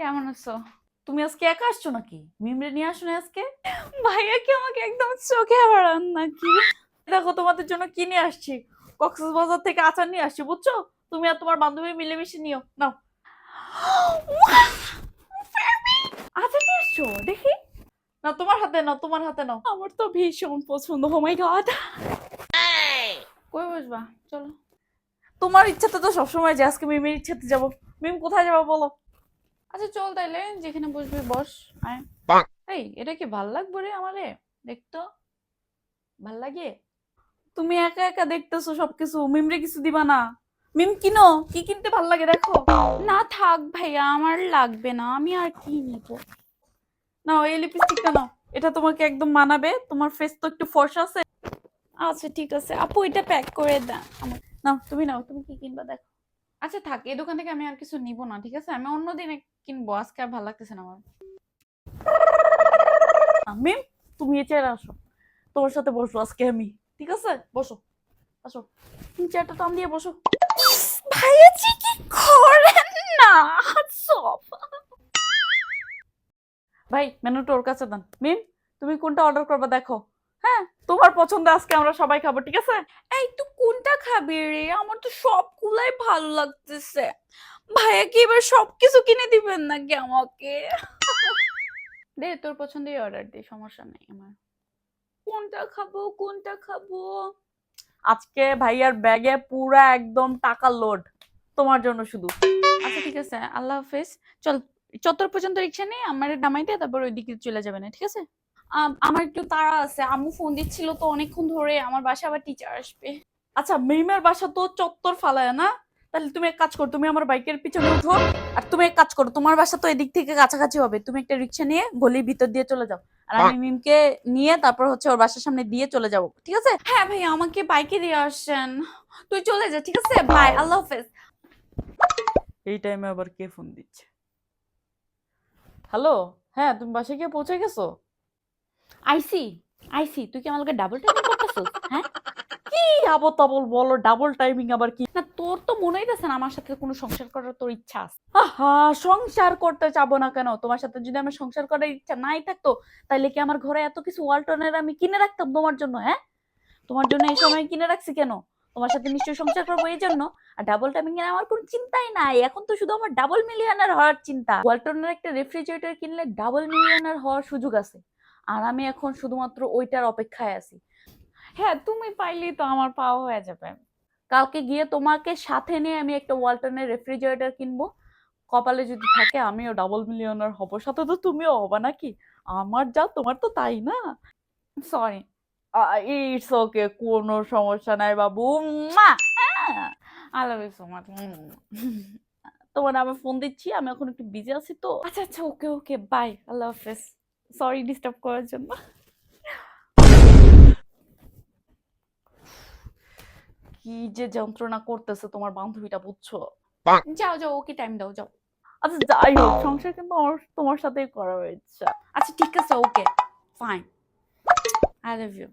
কেমন আছো? তুমি আজকে একা আসছো নাকি? মিমরে নিয়ে আসো না আজকে? ভাইয়া কি আমাকে একদম চোখে হারান নাকি? দেখো তোমাদের জন্য কি নিয়ে আসছি? কক্সবাজার থেকে আচার নিয়ে আসছি বুঝছ? তুমি আর তোমার বান্ধবী মিলেমিশে নিও নাও। আচার নিয়ে আসছো? দেখি। না তোমার হাতে নাও তোমার হাতে নাও। আমার তো ভীষণ পছন্দ ও মাই গড কই বসবা? চলো। তোমার ইচ্ছাতে তো সবসময় যে আজকে মিমের ইচ্ছাতে যাব। মিম কোথায় যাব বলো? আচ্ছা চল তাইলে যেখানে বসবি বস আয়। এই এটা কি ভালো লাগবে রে আমারে? দেখতো? ভালো লাগে? তুমি একা একা দেখতেছো সবকিছু মিমরে কিছু দিবা না। মিম কিনো? কি কিনতে ভালো লাগে দেখো। না থাক ভাইয়া আমার লাগবে না আমি আর কি নিব? না এই লিপস্টিকটা নাও। এটা তোমাকে একদম মানাবে তোমার ফেস তো একটু ফর্সা আছে। আচ্ছা ঠিক আছে। আপু এটা প্যাক করে দাও আমার নাও তুমি নাও তুমি কি কিনবা দেখো। আচ্ছা থাক এই দোকান থেকে আমি আর কিছু নিব না ঠিক আছে? আমি অন্য দিনে কিনবো আজকে আর ভালো লাগতেছে না আমার। তুমি এই চেয়ারে আসো। তোমার সাথে বসবো আজকে আমি। ঠিক আছে? বসো। আসো। তুমি চেয়ারটা টান দিয়ে বসো। ভাইয়া জি কি করেন না? সব ভাই মেনুটা ওর কাছে দেন। মিম তুমি কোনটা অর্ডার করবে দেখো। হ্যাঁ? তোমার পছন্দ আজকে আমরা সবাই খাব ঠিক আছে? এই তুই কোনটা খাবি রে? আমার তো সবগুলাই ভালো লাগতেছে। ভাইয়া কি এবার সবকিছু কিনে দিবেন নাকি আমাকে? দে তোর পছন্দের অর্ডার দে সমস্যা নেই আমার। কোনটা খাব কোনটা খাব? আজকে ভাইয়ার ব্যাগে পুরা একদম টাকা লোড তোমার জন্য শুধু। আচ্ছা ঠিক আছে আল্লাহ হাফেজ। চল চত্বর পর্যন্ত রিক্সা নিয়ে আমার নামাই দিয়ে তারপর ওইদিকে চলে যাবে না ঠিক আছে? আমার একটু তাড়া আছে আম্মু ফোন দিচ্ছিল তো অনেকক্ষণ ধরে আমার বাসায় আবার টিচার আসবে। আচ্ছা মিমের বাসা তো চত্বর ফালায় না? তাহলে তুমি এক কাজ করো তুমি আমার বাইকের পিছনে উঠো আর তুমি এক কাজ করো তোমার বাসা তো এদিক থেকে কাছাকাছি হবে তুমি একটা রিক্সা নিয়ে গলির ভিতর দিয়ে চলে যাও। আর আমি মিমকে নিয়ে তারপর হচ্ছে ওর বাসার সামনে দিয়ে চলে যাব ঠিক আছে? হ্যাঁ ভাই আমাকে বাইকে দিয়ে আসছেন তুই চলে যা ঠিক আছে? ভাই আল্লাহ হাফেজ। এই টাইমে আবার কে ফোন দিচ্ছে? হ্যালো হ্যাঁ তুমি বাসায় গিয়ে পৌঁছে গেছো? আইসি আইসি তুই কি আমাকে ডাবল টাইপিং করতেছিস? হ্যাঁ? আবল তাবল বলো ডাবল টাইমিং আবার কি? না তোর তো মনে হইতেছে না আমার সাথে কোনো সংসার করার তোর ইচ্ছা আছে। আহা সংসার করতে চাবো না কেন? তোমার সাথে যদি আমার সংসার করার ইচ্ছা নাই থাকতো তাহলে কি আমার ঘরে এত কিছু ওয়ালটনের আমি কিনে রাখতাম তোমার জন্য হ্যাঁ? তোমার জন্য এই সময় কিনে রাখছি কেন? তোমার সাথে নিশ্চয়ই সংসার করব এই জন্য। আর ডাবল টাইমিং এর আমার কোনো চিন্তাই নাই। এখন তো শুধু আমার ডাবল মিলিয়নার হওয়ার চিন্তা। ওয়ালটনের একটা রেফ্রিজারেটর কিনলে ডাবল মিলিয়নার হওয়ার সুযোগ আছে। আর আমি এখন শুধুমাত্র ওইটার অপেক্ষায় আছি। হ্যাঁ তুমি পাইলেই তো আমার পাওয়া হয়ে যাবে। কালকে গিয়ে তোমাকে সাথে নিয়ে আমি একটা ওয়ালটনের রেফ্রিজারেটর কিনবো। কপালে যদি থাকে, আমিও ডাবল মিলিয়নার হব। সাথে তো তুমিও হবা নাকি? আমার যা, তোমার তো তাই না? সরি ইটস ওকে কোনো সমস্যা নাই বাবু। আই লাভ তোমার আমি ফোন দিচ্ছি, আমি এখন একটু বিজি আছি তো। আচ্ছা আচ্ছা ওকে ওকে বাই আল্লাহ হাফেজ সরি ডিস্টার্ব করার জন্য। কি যে যন্ত্রণা করতেছে তোমার বান্ধবীটা বুঝছ? যাও যাও ওকে টাইম দাও যাও। আচ্ছা যাই হোক সংসার কিন্তু আমার তোমার সাথেই করার ইচ্ছা আচ্ছা ঠিক আছে okay fine I love you